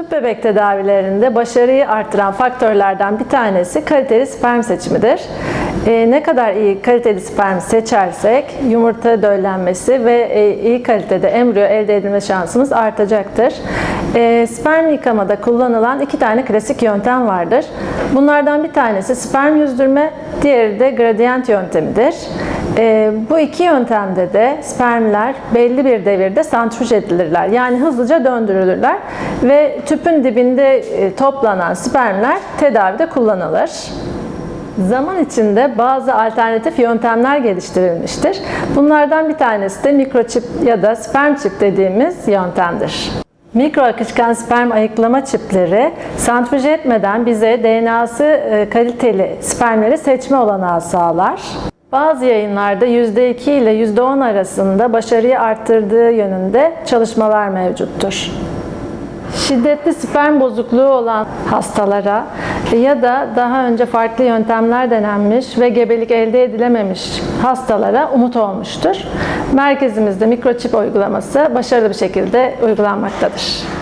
Tüp bebek tedavilerinde başarıyı artıran faktörlerden bir tanesi kaliteli sperm seçimidir. Ee, ne kadar iyi kaliteli sperm seçersek yumurta döllenmesi ve e, iyi kalitede embriyo elde edilme şansımız artacaktır. Ee, sperm yıkamada kullanılan iki tane klasik yöntem vardır. Bunlardan bir tanesi sperm yüzdürme, diğeri de gradient yöntemidir. Ee, bu iki yöntemde de spermler belli bir devirde santrifüj edilirler. Yani hızlıca döndürülürler ve tüpün dibinde e, toplanan spermler tedavide kullanılır. Zaman içinde bazı alternatif yöntemler geliştirilmiştir. Bunlardan bir tanesi de mikroçip ya da sperm çip dediğimiz yöntemdir. Mikro akışkan sperm ayıklama çipleri santrifüj etmeden bize DNA'sı e, kaliteli spermleri seçme olanağı sağlar. Bazı yayınlarda %2 ile %10 arasında başarıyı arttırdığı yönünde çalışmalar mevcuttur. Şiddetli sperm bozukluğu olan hastalara ya da daha önce farklı yöntemler denenmiş ve gebelik elde edilememiş hastalara umut olmuştur. Merkezimizde mikroçip uygulaması başarılı bir şekilde uygulanmaktadır.